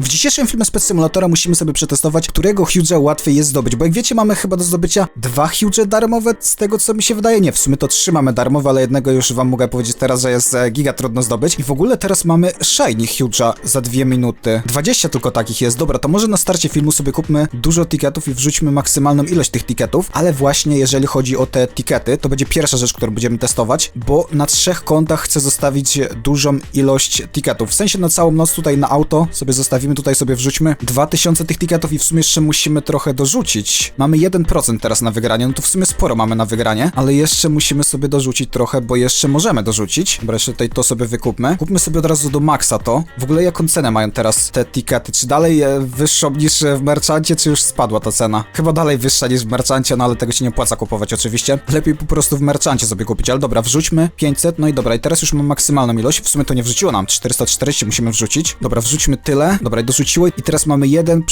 W dzisiejszym filmie Spec Simulatora musimy sobie przetestować, którego huge'a łatwiej jest zdobyć, bo jak wiecie mamy chyba do zdobycia dwa huge darmowe, z tego co mi się wydaje, nie, w sumie to trzy mamy darmowe, ale jednego już wam mogę powiedzieć teraz, że jest e, giga trudno zdobyć. I w ogóle teraz mamy shiny huge'a za dwie minuty, 20 tylko takich jest, dobra, to może na starcie filmu sobie kupmy dużo tiketów i wrzućmy maksymalną ilość tych tiketów, ale właśnie jeżeli chodzi o te tikety, to będzie pierwsza rzecz, którą będziemy testować, bo na trzech kontach chcę zostawić dużą ilość tiketów, w sensie na całą noc tutaj na auto sobie zostawimy, tutaj sobie wrzućmy 2000 tych tiketów i w sumie jeszcze musimy trochę dorzucić. Mamy 1% teraz na wygranie, no to w sumie sporo mamy na wygranie, ale jeszcze musimy sobie dorzucić trochę, bo jeszcze możemy dorzucić. Dobra, jeszcze tutaj to sobie wykupmy. Kupmy sobie od razu do maksa to. W ogóle jaką cenę mają teraz te tikety? Czy dalej wyższą niż w merchancie, czy już spadła ta cena? Chyba dalej wyższa niż w merchancie, no ale tego się nie opłaca kupować oczywiście. Lepiej po prostu w merchancie sobie kupić, ale dobra, wrzućmy 500, no i dobra, i teraz już mam maksymalną ilość. W sumie to nie wrzuciło nam, 440 musimy wrzucić. Dobra, wrzućmy tyle. Dobra, i dorzuciło i teraz mamy 1,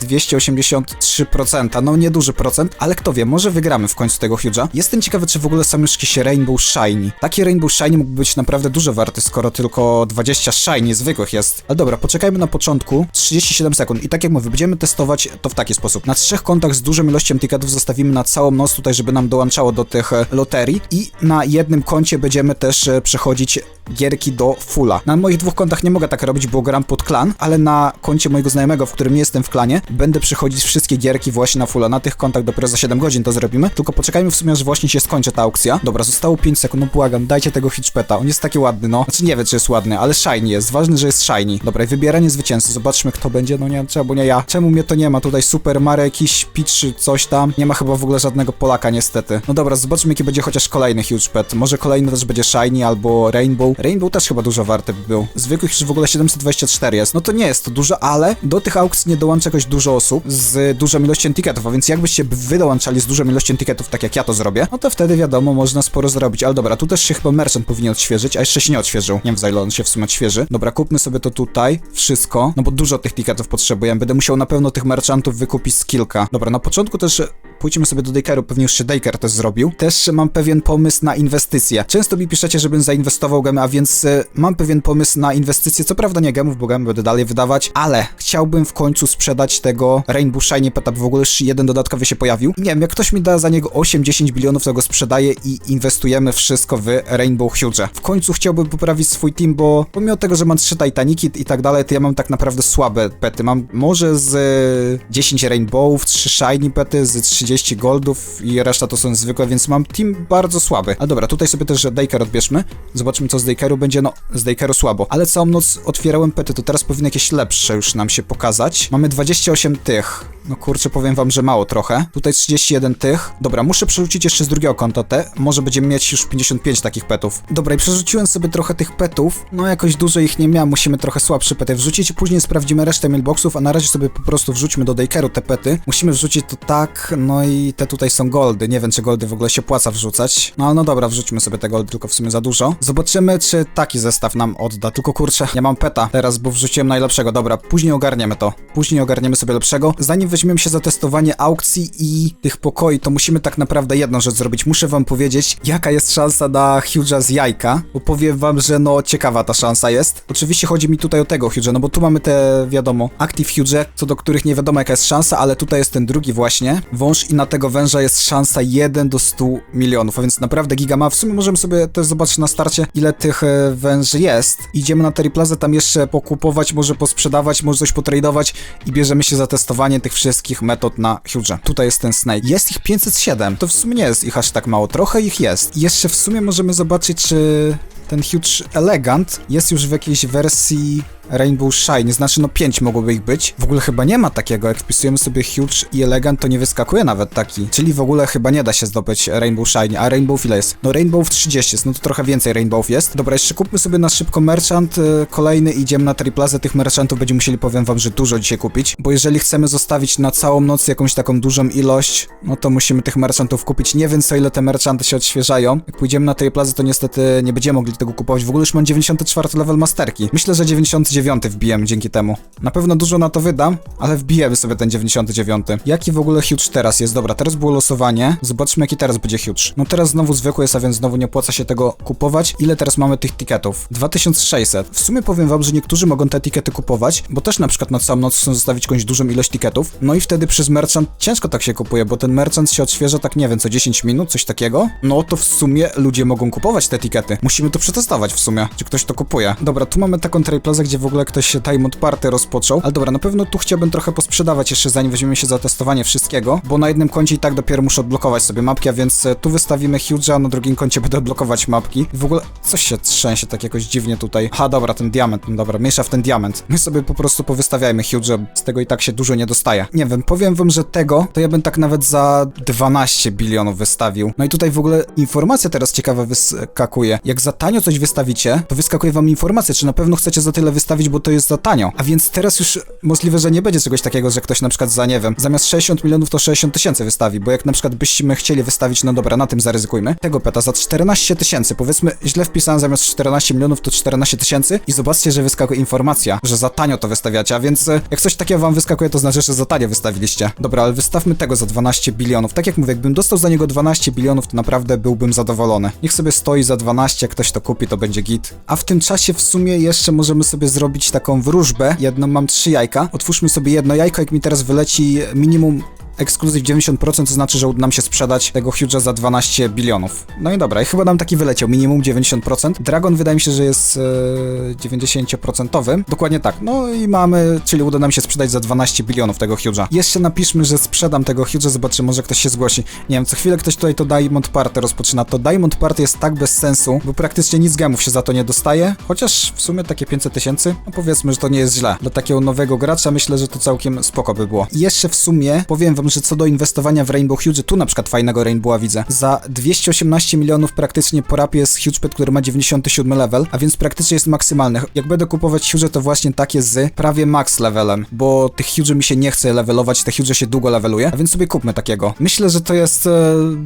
283%, no nieduży procent, ale kto wie, może wygramy w końcu tego Huge'a. Jestem ciekawy, czy w ogóle są już jakieś Rainbow Shiny. Taki Rainbow Shiny mógłby być naprawdę dużo warty, skoro tylko 20 Shiny zwykłych jest. Ale dobra, poczekajmy na początku, 37 sekund i tak jak mówię, będziemy testować to w taki sposób. Na trzech kontach z dużą ilością tiketów zostawimy na całą noc tutaj, żeby nam dołączało do tych e, loterii i na jednym koncie będziemy też e, przechodzić gierki do fulla. Na moich dwóch kontach nie mogę tak robić, bo gram pod klan, ale na koncie mojego znajomego, w którym nie jestem w klanie, będę przechodzić wszystkie gierki właśnie na fulla. Na tych kontach dopiero za 7 godzin to zrobimy, tylko poczekajmy w sumie, aż właśnie się skończy ta aukcja. Dobra, zostało 5 sekund, no błagam, dajcie tego hitchpeta, on jest taki ładny, no. Znaczy nie wiem, czy jest ładny, ale shiny jest, ważne, że jest shiny. Dobra, wybieranie zwycięzcy, zobaczmy kto będzie, no nie, czemu nie ja? Czemu mnie to nie ma? Tutaj Super Mario, jakiś czy coś tam. Nie ma chyba w ogóle żadnego Polaka niestety. No dobra, zobaczmy jaki będzie chociaż kolejny hitchpet. Może kolejny też będzie shiny albo Rainbow. Rainbow też chyba dużo warty by był. Zwykłych już w ogóle 724 jest. No to nie jest to dużo, ale do tych aukcji nie dołącza jakoś dużo osób z dużą ilością tiketów, a więc jakbyście wy dołączali z dużą ilością tiketów, tak jak ja to zrobię, no to wtedy wiadomo, można sporo zrobić. Ale dobra, tu też się chyba merchant powinien odświeżyć, a jeszcze się nie odświeżył. Nie wiem, on się w sumie odświeży. Dobra, kupmy sobie to tutaj, wszystko, no bo dużo tych tiketów potrzebujemy. Będę musiał na pewno tych merchantów wykupić z kilka. Dobra, na początku też pójdźmy sobie do Dakeru, pewnie już się Daker też zrobił. Też mam pewien pomysł na inwestycje. Często mi piszecie, żebym zainwestował gemy, a więc y, mam pewien pomysł na inwestycje. Co prawda nie gemów, bo gemy będę dalej wydawać, ale chciałbym w końcu sprzedać tego Rainbow Shiny Peta, bo w ogóle jeszcze jeden dodatkowy się pojawił. Nie wiem, jak ktoś mi da za niego 8-10 bilionów, to go sprzedaję i inwestujemy wszystko w Rainbow Huge. W końcu chciałbym poprawić swój team, bo pomimo tego, że mam trzy Titaniki i tak dalej, to ja mam tak naprawdę słabe pety. Mam może z y, 10 Rainbowów, 3 Shiny pety, z 30 goldów i reszta to są zwykłe, więc mam team bardzo słaby. Ale dobra, tutaj sobie też Daker odbierzmy. Zobaczmy, co z Dakeru będzie. No, z Dakeru słabo. Ale całą noc otwierałem pety, to teraz powinny jakieś lepsze już nam się pokazać. Mamy 28 tych. No kurczę, powiem wam, że mało trochę. Tutaj 31 tych. Dobra, muszę przerzucić jeszcze z drugiego konta te. Może będziemy mieć już 55 takich petów. Dobra, i przerzuciłem sobie trochę tych petów. No jakoś dużo ich nie miałem, musimy trochę słabsze pety wrzucić. Później sprawdzimy resztę mailboxów, a na razie sobie po prostu wrzućmy do Dakeru te pety. Musimy wrzucić to tak, no i te tutaj są goldy. Nie wiem, czy goldy w ogóle się płaca wrzucać. No ale no dobra, wrzućmy sobie te goldy, tylko w sumie za dużo. Zobaczymy, czy taki zestaw nam odda. Tylko kurczę, nie mam peta teraz, bo wrzuciłem najlepszego. Dobra, później ogarniemy to. Później ogarniemy sobie lepszego. Zanim weźmiemy się za testowanie aukcji i tych pokoi, to musimy tak naprawdę jedną rzecz zrobić. Muszę wam powiedzieć, jaka jest szansa na Huge'a z jajka, bo powiem wam, że no ciekawa ta szansa jest. Oczywiście chodzi mi tutaj o tego Huge'a, no bo tu mamy te, wiadomo, Active Huge'e, co do których nie wiadomo jaka jest szansa, ale tutaj jest ten drugi właśnie, wąż i na tego węża jest szansa 1 do 100 milionów, a więc naprawdę giga ma. W sumie możemy sobie też zobaczyć na starcie, ile tych e, węży jest. Idziemy na Terryplazę tam jeszcze pokupować, może posprzedawać, może coś potradować i bierzemy się za testowanie tych wszystkich metod na Huge'e. Tutaj jest ten Snake. Jest ich 507. To w sumie nie jest ich aż tak mało. Trochę ich jest. I jeszcze w sumie możemy zobaczyć, czy ten Huge Elegant jest już w jakiejś wersji Rainbow Shine, znaczy no 5 mogłoby ich być. W ogóle chyba nie ma takiego, jak wpisujemy sobie Huge i Elegant, to nie wyskakuje nawet taki. Czyli w ogóle chyba nie da się zdobyć Rainbow Shine, a Rainbow ile jest? No Rainbow 30 jest, no to trochę więcej Rainbow jest. Dobra, jeszcze kupmy sobie na szybko merchant y, kolejny idziemy na Triplazę. Tych merchantów będziemy musieli, powiem wam, że dużo dzisiaj kupić, bo jeżeli chcemy zostawić na całą noc jakąś taką dużą ilość, no to musimy tych merchantów kupić. Nie wiem co ile te merchanty się odświeżają. Jak pójdziemy na Triplazę, to niestety nie będziemy mogli tego kupować. W ogóle już mam 94 level masterki. Myślę, że 99 wbijemy dzięki temu. Na pewno dużo na to wydam, ale wbijemy sobie ten 99. Jaki w ogóle huge teraz jest? Dobra, teraz było losowanie. Zobaczmy, jaki teraz będzie huge. No teraz znowu zwykły jest, a więc znowu nie opłaca się tego kupować. Ile teraz mamy tych tiketów? 2600. W sumie powiem wam, że niektórzy mogą te tikety kupować, bo też na przykład na całą noc chcą zostawić jakąś dużą ilość tiketów. No i wtedy przez merchant ciężko tak się kupuje, bo ten merchant się odświeża tak nie wiem, co 10 minut, coś takiego. No to w sumie ludzie mogą kupować te tikety. Musimy to przetestować w sumie, czy ktoś to kupuje. Dobra, tu mamy taką trade plazę, gdzie w ogóle ktoś się time od party rozpoczął. Ale dobra, na pewno tu chciałbym trochę posprzedawać jeszcze zanim weźmiemy się za testowanie wszystkiego, bo na jednym koncie i tak dopiero muszę odblokować sobie mapki, a więc e, tu wystawimy huge, a na drugim koncie będę odblokować mapki. I w ogóle coś się trzęsie tak jakoś dziwnie tutaj. Ha, dobra, ten diament, no dobra, miesza w ten diament. My sobie po prostu powystawiajmy huge, z tego i tak się dużo nie dostaje. Nie wiem, powiem wam, że tego to ja bym tak nawet za 12 bilionów wystawił. No i tutaj w ogóle informacja teraz ciekawa wyskakuje. Jak za tanio coś wystawicie, to wyskakuje wam informacja, czy na pewno chcecie za tyle wystawić, bo to jest za tanio. A więc teraz już możliwe, że nie będzie czegoś takiego, że ktoś na przykład za, nie wiem, zamiast 60 milionów to 60 tysięcy wystawi, bo jak na przykład byśmy chcieli wystawić, no dobra, na tym zaryzykujmy, tego peta za 14 tysięcy, powiedzmy, źle wpisałem zamiast 14 milionów to 14 tysięcy i zobaczcie, że wyskakuje informacja, że za tanio to wystawiacie, a więc e, jak coś takiego wam wyskakuje, to znaczy, że za tanio wystawiliście. Dobra, ale wystawmy tego za 12 bilionów. Tak jak mówię, jakbym dostał za niego 12 bilionów, to naprawdę byłbym zadowolony. Niech sobie stoi za 12, jak ktoś to kupi, to będzie git. A w tym czasie w sumie jeszcze możemy sobie zrobić taką wróżbę. Jedną mam trzy jajka. Otwórzmy sobie jedno jajko, jak mi teraz wyleci minimum ekskluzyw 90%, to znaczy, że uda nam się sprzedać tego Huge'a za 12 bilionów. No i dobra, i chyba nam taki wyleciał, minimum 90%. Dragon wydaje mi się, że jest e, 90%. Dokładnie tak. No i mamy, czyli uda nam się sprzedać za 12 bilionów tego Huge'a. Jeszcze napiszmy, że sprzedam tego Huge'a, zobaczymy, może ktoś się zgłosi. Nie wiem, co chwilę ktoś tutaj to Diamond Party rozpoczyna. To Diamond Party jest tak bez sensu, bo praktycznie nic gemów się za to nie dostaje, chociaż w sumie takie 500 tysięcy, no powiedzmy, że to nie jest źle. Dla takiego nowego gracza myślę, że to całkiem spoko by było. I jeszcze w sumie powiem wam, że co do inwestowania w Rainbow Huge, tu na przykład fajnego Rainbowa widzę. Za 218 milionów praktycznie po rapie jest Huge Pet, który ma 97 level, a więc praktycznie jest maksymalny. Jak będę kupować Huge, to właśnie takie z prawie max levelem, bo tych Huge mi się nie chce levelować, te Huge się długo leveluje, a więc sobie kupmy takiego. Myślę, że to jest e,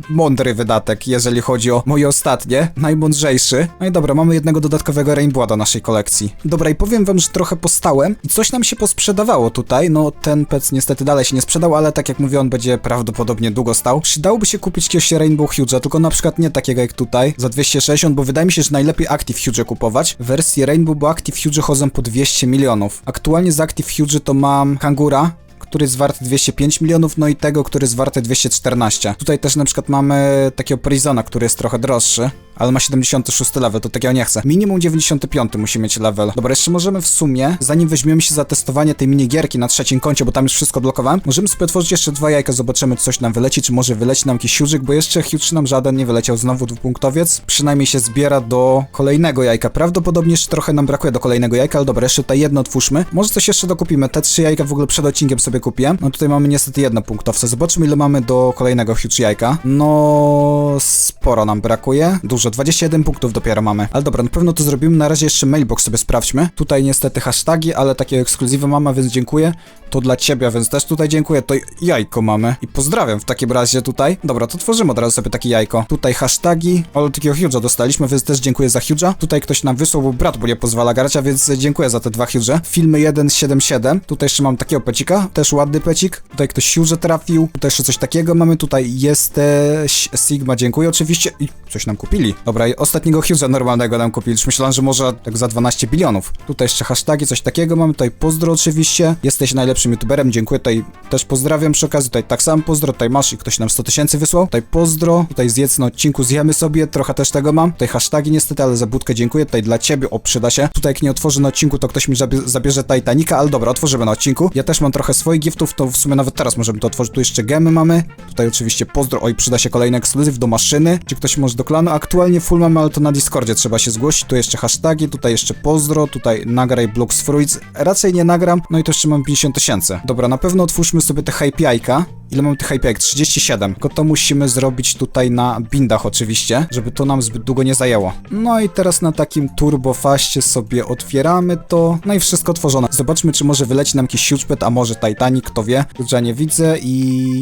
mądry wydatek, jeżeli chodzi o moje ostatnie, najmądrzejszy. No i dobra, mamy jednego dodatkowego Rainbowa do naszej kolekcji. Dobra, i powiem wam, że trochę postałem i coś nam się posprzedawało tutaj, no ten pec niestety dalej się nie sprzedał, ale tak jak mówię, on będzie prawdopodobnie długo stał. Przydałoby się kupić jakiegoś Rainbow Huge'a, tylko na przykład nie takiego jak tutaj, za 260, bo wydaje mi się, że najlepiej Active Huge kupować. W wersji Rainbow, bo Active Huge chodzą po 200 milionów. Aktualnie z Active Huge to mam Kangura, który jest warty 205 milionów, no i tego, który jest warty 214. Tutaj też na przykład mamy takiego Prisona, który jest trochę droższy, ale ma 76 level, to takiego nie chcę. Minimum 95 musi mieć level. Dobra, jeszcze możemy w sumie, zanim weźmiemy się za testowanie tej minigierki na trzecim koncie, bo tam już wszystko blokowałem, możemy sobie otworzyć jeszcze dwa jajka, zobaczymy, czy coś nam wyleci, czy może wyleci nam jakiś huge'ik, bo jeszcze huge nam żaden nie wyleciał, znowu dwupunktowiec. Przynajmniej się zbiera do kolejnego jajka. Prawdopodobnie jeszcze trochę nam brakuje do kolejnego jajka, ale dobra, jeszcze tutaj jedno otwórzmy. Może coś jeszcze dokupimy. Te trzy jajka w ogóle przed odcinkiem sobie No tutaj mamy niestety jedno punktowce. Zobaczmy, ile mamy do kolejnego huge jajka. No, sporo nam brakuje. Dużo, 21 punktów dopiero mamy. Ale dobra, na pewno to zrobimy. Na razie jeszcze mailbox sobie sprawdźmy. Tutaj niestety hashtagi, ale takie ekskluzywy mamy, więc dziękuję. To dla ciebie, więc też tutaj dziękuję. To jajko mamy. I pozdrawiam w takim razie tutaj. Dobra, to tworzymy od razu sobie takie jajko. Tutaj hashtagi, ale takiego huge'a dostaliśmy, więc też dziękuję za huge'a. Tutaj ktoś nam wysłał, bo brat mu nie pozwala grać, a więc dziękuję za te dwa huge'e. Filmy 177. Tutaj jeszcze mam takiego pecika, też ładny pecik. Tutaj ktoś huge trafił. Tutaj jeszcze coś takiego mamy. Tutaj jesteś Sigma, dziękuję oczywiście. I coś nam kupili. Dobra, i ostatniego huge'a normalnego nam kupili. Już myślałem, że może tak za 12 bilionów. Tutaj jeszcze hashtagi, coś takiego mamy. Tutaj pozdro oczywiście. Jesteś najlepszym youtuberem, dziękuję. Tutaj też pozdrawiam przy okazji. Tutaj tak samo pozdro. Tutaj masz i ktoś nam 100 tysięcy wysłał. Tutaj pozdro. Tutaj zjedz na odcinku, zjemy sobie. Trochę też tego mam. Tutaj hashtagi niestety, ale za budkę dziękuję. Tutaj dla ciebie, o przyda się. Tutaj jak nie otworzę na odcinku, to ktoś mi zabie zabierze Titanica, ale dobra, otworzymy na odcinku. Ja też mam trochę swoich giftów, to w sumie nawet teraz możemy to otworzyć. Tu jeszcze gemy mamy. Tutaj oczywiście pozdro. Oj, przyda się kolejny ekskluzyw do maszyny. Czy ktoś może do klanu? Aktualnie full mamy, ale to na Discordzie trzeba się zgłosić. Tu jeszcze hashtagi, tutaj jeszcze pozdro, tutaj nagraj Blocks Fruits. Raczej nie nagram. No i to jeszcze mam 50 tysięcy. Dobra, na pewno otwórzmy sobie te hype jajka. Ile mamy tych hypek? 37. Tylko to musimy zrobić tutaj na bindach oczywiście, żeby to nam zbyt długo nie zajęło. No i teraz na takim turbofaście sobie otwieramy to. No i wszystko otworzone. Zobaczmy, czy może wyleci nam jakiś huge pet, a może Titanic, kto wie. Huge'a nie widzę i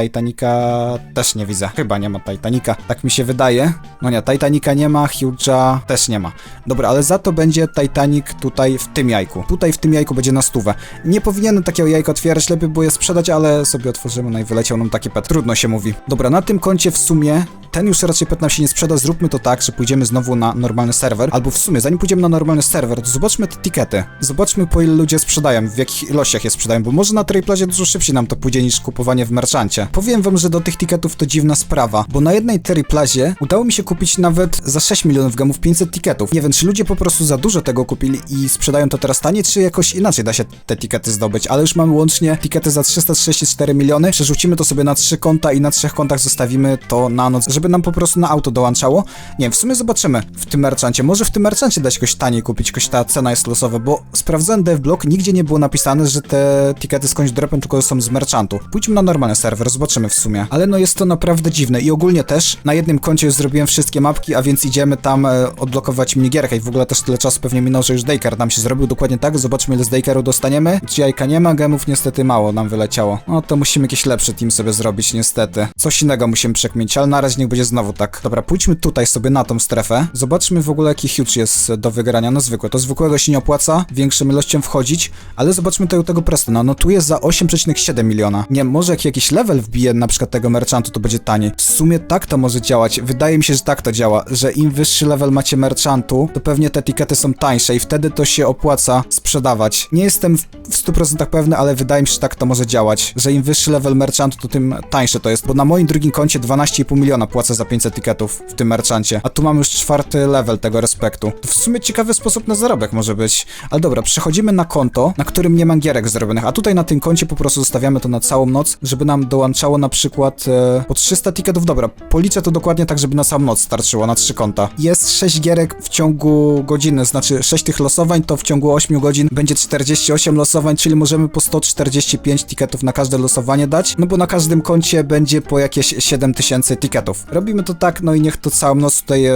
Titanica też nie widzę. Chyba nie ma Titanica. Tak mi się wydaje. No nie, Titanica nie ma, Huge'a też nie ma. Dobra, ale za to będzie Titanic tutaj w tym jajku. Tutaj w tym jajku będzie na stówę. Nie powinienem takiego jajka otwierać, lepiej było je sprzedać, ale sobie otworzymy, no i wyleciał nam taki pet. Trudno się mówi. Dobra, na tym koncie w sumie ten już raczej pet nam się nie sprzeda, zróbmy to tak, że pójdziemy znowu na normalny serwer, albo w sumie, zanim pójdziemy na normalny serwer, to zobaczmy te tikety. Zobaczmy po ile ludzie sprzedają, w jakich ilościach je sprzedają, bo może na Triplezie dużo szybciej nam to pójdzie niż kupowanie w merchancie. Powiem wam, że do tych tiketów to dziwna sprawa, bo na jednej Triplazie udało mi się kupić nawet za 6 milionów gemów 500 tiketów. Nie wiem, czy ludzie po prostu za dużo tego kupili i sprzedają to teraz taniej, czy jakoś inaczej da się te tikety zdobyć, ale już mamy łącznie tikety za 334 miliony, przerzucimy to sobie na trzy konta i na trzech kontach zostawimy to na noc, żeby nam po prostu na auto dołączało. Nie w sumie zobaczymy w tym merchancie. Może w tym merchancie da się jakoś taniej kupić, jakoś ta cena jest losowa, bo sprawdzałem devblog, nigdzie nie było napisane, że te tikety skądś dropią, tylko są z merchantu. Pójdźmy na normalny serwer, zobaczymy w sumie. Ale no jest to naprawdę dziwne i ogólnie też na jednym koncie już zrobiłem wszystkie mapki, a więc idziemy tam e, odblokować minigierkę i w ogóle też tyle czasu pewnie minął, że już Daycare nam się zrobił dokładnie tak. Zobaczmy ile z Daycare'u dostaniemy. Jajka nie ma, gemów niestety mało nam wyleciało. No to musimy lepszy team sobie zrobić niestety. Coś innego musimy przekmieć, ale na razie niech będzie znowu tak. Dobra, pójdźmy tutaj sobie na tą strefę. Zobaczmy w ogóle jaki huge jest do wygrania. No zwykłe, to zwykłego się nie opłaca większą ilością wchodzić, ale zobaczmy u tego Prestona. No tu jest za 8,7 miliona. Nie, może jak jakiś level wbije na przykład tego merchantu, to będzie taniej. W sumie tak to może działać. Wydaje mi się, że tak to działa, że im wyższy level macie merchantu, to pewnie te etykiety są tańsze i wtedy to się opłaca sprzedawać. Nie jestem w 100% pewny, ale wydaje mi się, że tak to może działać, że im wyższy level merchantu, to tym tańsze to jest, bo na moim drugim koncie 12,5 miliona płacę za 500 etykietów w tym merchancie, a tu mamy już czwarty level tego respektu. To w sumie ciekawy sposób na zarobek może być. Ale dobra, przechodzimy na konto, na którym nie ma gierek zrobionych, a tutaj na tym koncie po prostu zostawiamy to na całą noc, żeby nam dołączało na przykład e, po 300 tiketów. Dobra, policzę to dokładnie tak, żeby na samą noc starczyło, na trzy konta. Jest 6 gierek w ciągu godziny, znaczy 6 tych losowań, to w ciągu 8 godzin będzie 48 losowań, czyli możemy po 145 tiketów na każde losowanie dać, no bo na każdym koncie będzie po jakieś 7000 tiketów. Robimy to tak, no i niech to całą noc tutaj e,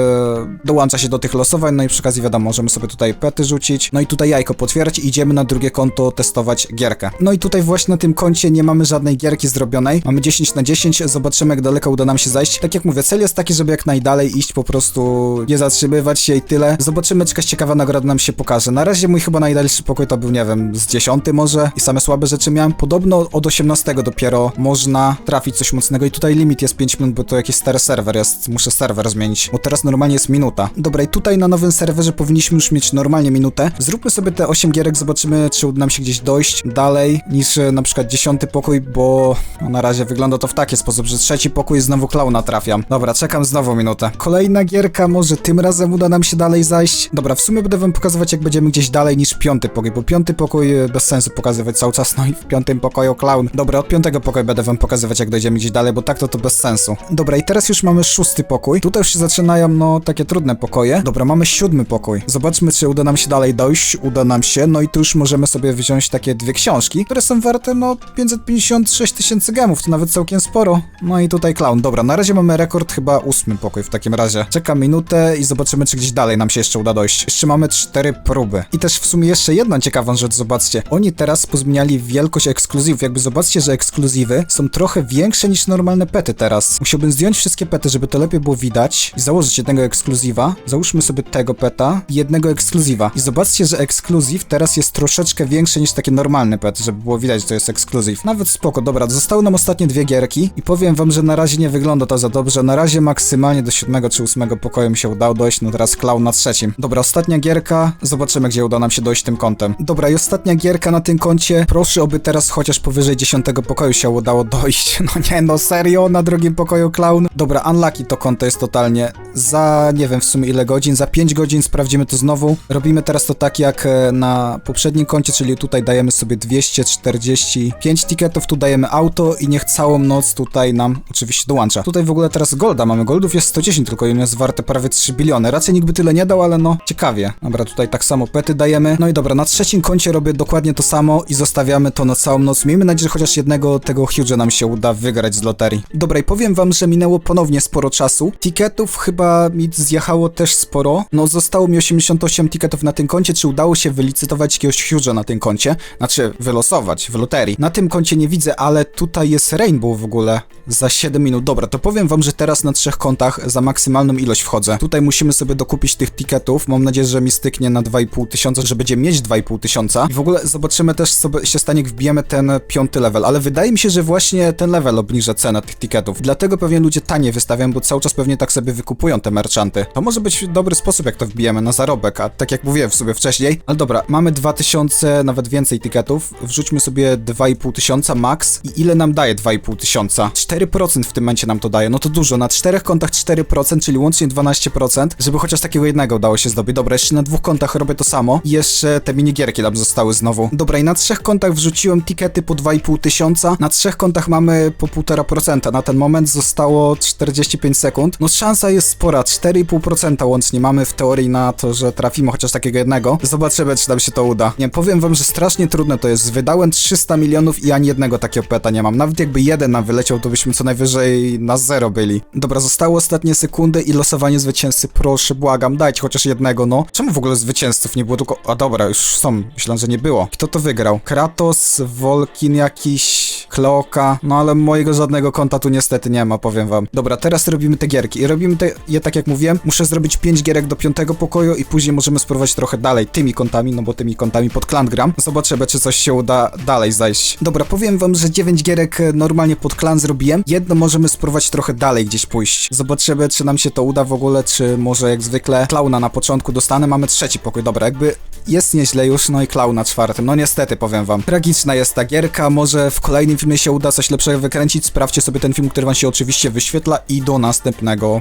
dołącza się do tych losowań, no i przy okazji wiadomo, możemy sobie tutaj pety rzucić, no i tutaj jajko potwierać i idziemy na drugie konto testować gierkę. No i tutaj właśnie na tym koncie nie mamy żadnej gierki zrobionej, mamy 10 na 10, zobaczymy jak daleko uda nam się zajść. Tak jak mówię, cel jest taki, żeby jak najdalej iść, po prostu nie zatrzymywać się i tyle. Zobaczymy, czy jakaś ciekawa nagroda nam się pokaże. Na razie mój chyba najdalszy pokój to był, nie wiem, z 10 może i same słabe rzeczy miałem. Podobno od 18 dopiero można trafić coś mocnego i tutaj limit jest 5 minut, bo to jakiś stary serwer jest. Muszę serwer zmienić, bo teraz normalnie jest minuta. Dobra, i tutaj na nowym serwerze powinniśmy już mieć normalnie minutę. Zróbmy sobie te 8 gierek, zobaczymy, czy uda nam się gdzieś dojść dalej niż e, na przykład 10 pokój, bo no, na razie wygląda to w taki sposób, że trzeci pokój znowu klauna trafiam. Dobra, czekam znowu minutę. Kolejna gierka, może tym razem uda nam się dalej zajść. Dobra, w sumie będę wam pokazywać, jak będziemy gdzieś dalej niż piąty pokój, bo piąty pokój e, bez sensu pokazywać cały czas, no i w piątym pokoju clown. Dobra, od piątego pokoju będę wam pokazywać, jak dojdziemy gdzieś dalej, bo tak to to bez sensu. Dobra, i teraz już mamy szósty pokój. Tutaj już się zaczynają, no, takie trudne pokoje. Dobra, mamy siódmy pokój. Zobaczmy, czy uda nam się dalej dojść. Uda nam się, no i tu już możemy sobie wziąć takie dwie książki, które są warte, no, 556 tysięcy gemów, to nawet całkiem sporo. No i tutaj clown. Dobra, na razie mamy rekord, chyba ósmy pokój w takim razie. Czekam minutę i zobaczymy, czy gdzieś dalej nam się jeszcze uda dojść. Jeszcze mamy cztery próby. I też w sumie jeszcze jedną ciekawą rzecz, zobaczcie. Oni teraz pozmieniali wielkość ekskluzywów. Jakby zobaczcie, że ekskluzywy są trochę większe niż normalne pety teraz. Musiałbym zdjąć wszystkie pety, żeby to lepiej było widać i założyć jednego ekskluzywa. Załóżmy sobie tego peta i jednego ekskluzywa. I zobaczcie, że ekskluzyw teraz jest troszeczkę większy niż takie normalne pety, żeby było widać, że to jest ekskluzyw. Nawet spoko, dobra, zostały nam ostatnie dwie gierki i powiem wam, że na razie nie wygląda to za dobrze. Na razie maksymalnie do siódmego czy ósmego pokoju mi się udało dojść, no teraz clown na trzecim. Dobra, ostatnia gierka, zobaczymy, gdzie uda nam się dojść tym kątem. Dobra, i ostatnia gierka na tym koncie. Proszę, oby teraz chociaż powyżej dziesiątego pokoju się udało dojść. No nie, no serio, na drugim pokoju clown. Dobra, unlucky to konto jest totalnie. Za nie wiem w sumie ile godzin, za 5 godzin sprawdzimy to znowu. Robimy teraz to tak jak e, na poprzednim koncie, czyli tutaj dajemy sobie 245 tiketów, tu dajemy auto i niech całą noc tutaj nam oczywiście dołącza. Tutaj w ogóle teraz golda mamy, goldów jest 110 tylko i jest warte prawie 3 biliony. Raczej nikt by tyle nie dał, ale no ciekawie. Dobra, tutaj tak samo pety dajemy. No i dobra, na trzecim koncie robię dokładnie to samo i zostawiamy to na całą noc. Miejmy nadzieję, że chociaż jednego tego Huge'a nam się uda wygrać z loterii. Dobra, i powiem wam, że minęło ponownie sporo czasu. Tiketów chyba mi zjechało też sporo. No, zostało mi 88 tiketów na tym koncie. Czy udało się wylicytować jakiegoś Huge'a na tym koncie? Znaczy, wylosować w loterii. Na tym koncie nie widzę, ale tutaj jest Rainbow w ogóle. Za 7 minut. Dobra, to powiem wam, że teraz na trzech kontach za maksymalną ilość wchodzę. Tutaj musimy sobie dokupić tych tiketów. Mam nadzieję, że mi styknie na 2,5 tysiąca, że będziemy mieć 2,5 tysiąca. I w ogóle zobaczymy też, co się stanie, jak wbijemy ten piąty level. Ale wydaje mi się, że właśnie ten level obniża cenę tych tiketów. Dlatego pewnie ludzie tanie wystawiają, bo cały czas pewnie tak sobie wykupują te merchanty. To może być dobry sposób, jak to wbijemy na zarobek, a tak jak mówiłem w sobie wcześniej. Ale dobra, mamy 2000, nawet więcej tiketów. Wrzućmy sobie 2,5 tysiąca max. I ile nam daje 2,5 tysiąca? 4% w tym momencie nam to daje. No to dużo. Na czterech kontach 4%, czyli łącznie 12%, żeby chociaż takiego jednego udało się zdobyć. Dobra, jeszcze na dwóch kontach robię to samo. I jeszcze te minigierki nam zostały znowu. Dobra, i na trzech kontach wrzuciłem tikety po 2,5 tysiąca. Na trzech kontach mamy po 1,5%. Na ten moment zostało 45 sekund. No szansa jest spora. 4,5% łącznie mamy w teorii na to, że trafimy chociaż takiego jednego. Zobaczymy, czy nam się to uda. Nie, powiem wam, że strasznie trudne to jest. Wydałem 300 milionów i ani jednego takiego peta nie mam. Nawet jakby jeden nam wyleciał, to byśmy co najwyżej na zero byli. Dobra, zostały ostatnie sekundy i losowanie zwycięzcy. Proszę, błagam, dajcie chociaż jednego, no. Czemu w ogóle zwycięzców nie było? Tylko... A dobra, już są. Myślałem, że nie było. Kto to wygrał? Kratos, Volkin jakiś... Kleoka, no ale mojego żadnego konta tu niestety nie ma, powiem wam. Dobra, teraz robimy te gierki i robimy te, je tak jak mówiłem, muszę zrobić 5 gierek do piątego pokoju i później możemy spróbować trochę dalej tymi kontami, no bo tymi kontami pod klan gram. Zobaczymy, czy coś się uda dalej zajść. Dobra, powiem wam, że 9 gierek e, normalnie pod klan zrobiłem, jedno możemy spróbować trochę dalej gdzieś pójść. Zobaczymy, czy nam się to uda w ogóle, czy może jak zwykle klauna na początku dostanę, mamy trzeci pokój, dobra, jakby jest nieźle już, no i klauna czwartym, no niestety powiem wam. Tragiczna jest ta gierka, może w kolejnym filmie się uda coś lepszego wykręcić, sprawdźcie sobie ten film, który wam się oczywiście wyświetla i do następnego.